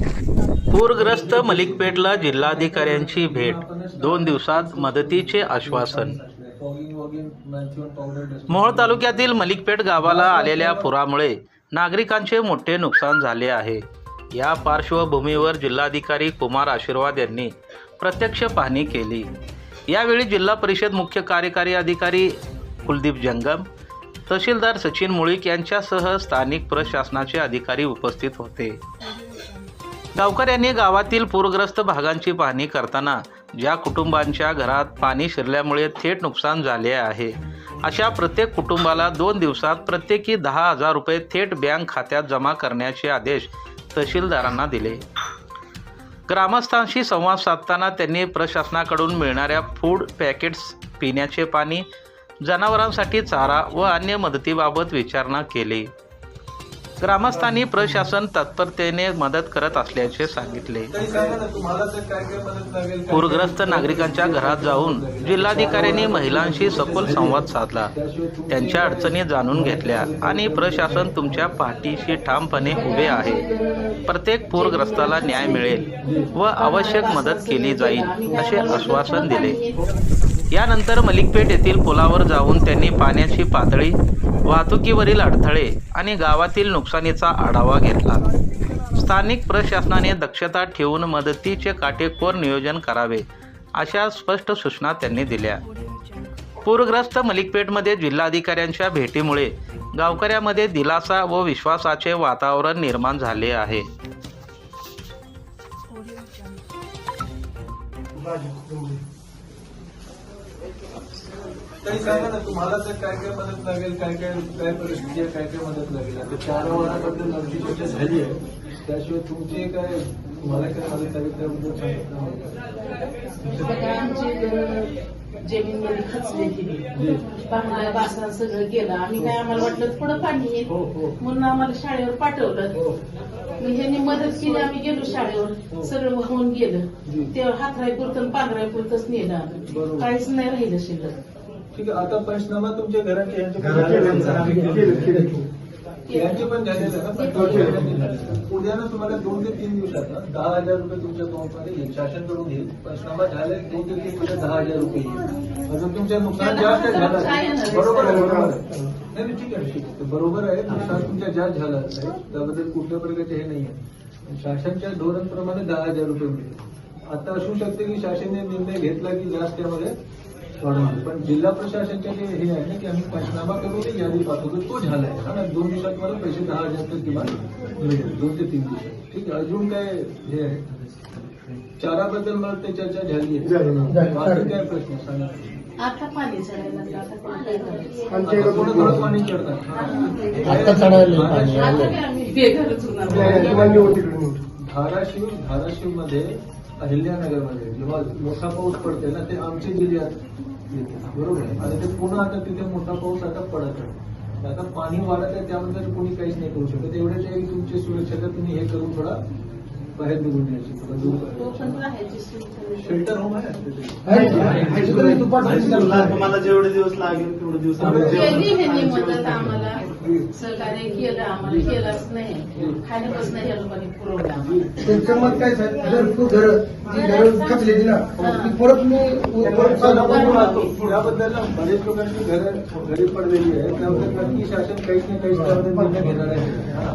पूरग्रस्त मलिकपेठला जिल्हाधिकाऱ्यांची भेट. दोन दिवसात मदतीचे आश्वासन. मोहोळ तालुक्यातील मलिकपेठ गावाला आलेल्या पुरामुळे नागरिकांचे मोठे नुकसान झाले आहे. या पार्श्वभूमीवर जिल्हाधिकारी कुमार आशीर्वाद यांनी प्रत्यक्ष पाहणी केली. यावेळी जिल्हा परिषद मुख्य कार्यकारी अधिकारी कुलदीप जंगम तहसीलदार सचिन मुळीक यांच्यासह स्थानिक प्रशासनाचे अधिकारी उपस्थित होते. गावकऱ्यांनी गावातील पूरग्रस्त भागांची पाहणी करताना ज्या कुटुंबांच्या घरात पाणी शिरल्यामुळे थेट नुकसान झाले आहे अशा प्रत्येक कुटुंबाला दोन दिवसात प्रत्येकी दहा हजार रुपये थेट बँक खात्यात जमा करण्याचे आदेश तहसीलदारांना दिले. ग्रामस्थांशी संवाद साधताना त्यांनी प्रशासनाकडून मिळणाऱ्या फूड पॅकेट्स पिण्याचे पाणी जनावरांसाठी चारा व अन्य मदतीबाबत विचारणा केली. ग्रामस्थांनी प्रशासन तत्परतेने मदत करत असल्याचे सांगितले. पूरग्रस्त नागरिकांच्या घरात जाऊन जिल्हाधिकाऱ्यांनी महिलांशी सखोल संवाद साधला. त्यांच्या अडचणी जाणून घेतल्या आणि प्रशासन तुमच्या पाठीशी ठामपणे उभे आहे. प्रत्येक पूरग्रस्ताला न्याय मिळेल व आवश्यक मदत केली जाईल असे आश्वासन दिले. यानंतर मलिकपेठ येथील पुलावर जाऊन त्यांनी पाण्याची पातळी वाहतुकीवरील अडथळे आणि गावातील नुकसानीचा आढावा घेतला. स्थानिक प्रशासनाने दक्षता ठेवून मदतीचे काटेकोर नियोजन करावे अशा स्पष्ट सूचना त्यांनी दिल्या. पूरग्रस्त मलिकपेठमध्ये जिल्हाधिकाऱ्यांच्या भेटीमुळे गावकऱ्यामध्ये दिलासा व विश्वासाचे वातावरण निर्माण झाले आहे. तरी सांगा ना तुम्हाला तर काय काय मदत लागेल काय काय काय परिस्थिती आहे काय काय मदत लागेल? आता चार वाराबद्दल आमची चर्चा झाली आहे त्याशिवाय तुमची काय तुम्हाला काय मदत लागेल त्याबद्दल सांगा आमची जमीन मध्ये खचले. गेली बांगला बासरा सगळं गेलं आम्ही काय आम्हाला वाटलं थोडं पाणी येईल हो हो. म्हणून आम्हाला शाळेवर पाठवलं. हो. ह्यांनी मदत केली आम्ही गेलो शाळेवर. सगळं जी. गेलं. ते हातराय पुरतं पांघराय पुरतच नेलं आम्ही. काहीच नाही राहिलं शिल्लक. ठीक आहे आता पंचनामा तुमच्या घराचे यांचे पण झालेले पण पण ना पण. उद्या ना तुम्हाला दोन ते तीन दिवसात ना दहा हजार रुपये तुमच्या अकाउंटमध्ये येईल. शासनकडून येईल. पंचनामा झाले दोन ते तीन दिवसात दहा हजार रुपये येईल. अजून तुमच्या नुकसान जास्त झालं? बरोबर आहे बरोबर आहे. नाही नाही, ठीक आहे ठीक आहे. ते बरोबर आहे नुकसान तुमच्या जास्त झालं आहे त्याबद्दल कुठल्या प्रकारचे हे नाही आहे. शासनच्या धोरणप्रमाणे दहा हजार रुपये मिळेल आता असू शकते की शासनाने निर्णय घेतला की जास्त त्यामध्ये पण जिल्हा प्रशासनचे जे हे आहे ना की आम्ही पंचनामा करून ते यादी पाठवतो तो झालाय. हा ना दोन दिवसात मला पैसे दहा हजार तर किमान मिळेल दोन ते तीन दिवसात. ठीक आहे अजून काय हे आहे? चाराबद्दल मला ते चर्चा झाली. आहे. बाकी काय प्रश्न सांगा? आता पाणी चढायला पाणी चढतात. धाराशिव धाराशिवमध्ये अहिल्यानगरमध्ये जेव्हा मोठा पाऊस पडते ना ते आमचे जिल्ह्यात येते बरोबर आहे. आणि ते पुन्हा आता तिथे मोठा पाऊस आता पडत आहे. आता पाणी वाढत आहे त्यानंतर कोणी काहीच नाही करू शकत. एवढ्याच आहे की तुमची सुरक्षा तुम्ही हे करून थोडा बाहेर निघून यायची. शेल्टर होम आहे. तुम्हाला जेवढे दिवस लागेल तेवढे दिवस सहकार्य केलं आम्हाला केलंच नाही. खाण्यापासून ह्या लोकांनी पुरवलं. आम्हाला त्यांचं मत काय जर तू घर जी घरं खचलेली ना. ती परत मी परत चालू करू. त्याबद्दल ना बरेच लोकांची घर घरी पडलेली आहे त्याबद्दल शासन काहीच ना काहीच त्यामध्ये निर्णय घेणार आहे.